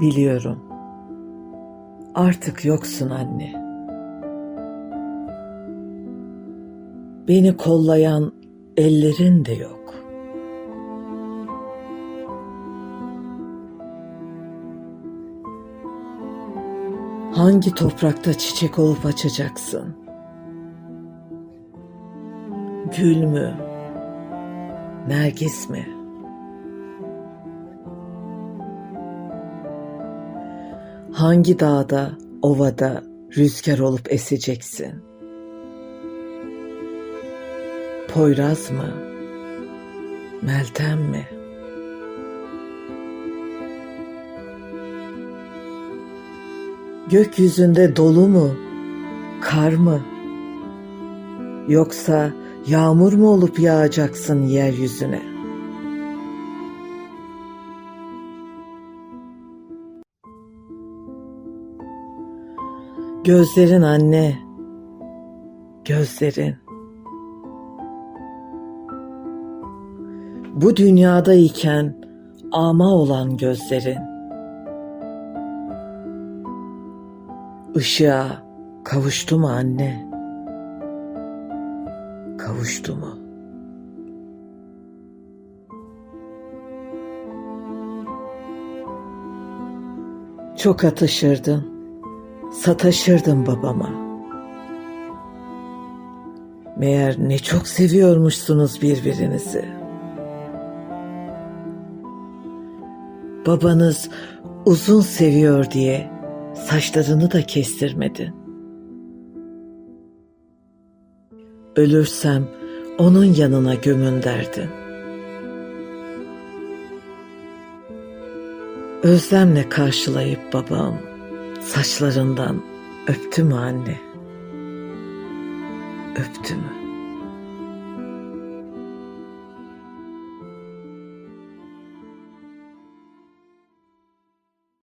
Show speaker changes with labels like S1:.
S1: Biliyorum. Artık yoksun anne. Beni kollayan ellerin de yok. Hangi toprakta çiçek olup açacaksın? Gül mü? Nergis mi? Hangi dağda, ovada rüzgar olup eseceksin? Poyraz mı? Meltem mi? Gökyüzünde dolu mu? Kar mı? Yoksa yağmur mu olup yağacaksın yeryüzüne? Gözlerin anne, gözlerin. Bu dünyadayken ama olan gözlerin. Işığa kavuştu mu anne? Kavuştu mu? Çok atışırdın, sataşırdın babama. Meğer ne çok seviyormuşsunuz birbirinizi. Babanız uzun seviyor diye saçlarını da kestirmedin. Ölürsem onun yanına gömün derdin. Özlemle karşılayıp babam saçlarından öptü mü anne? Öptü mü?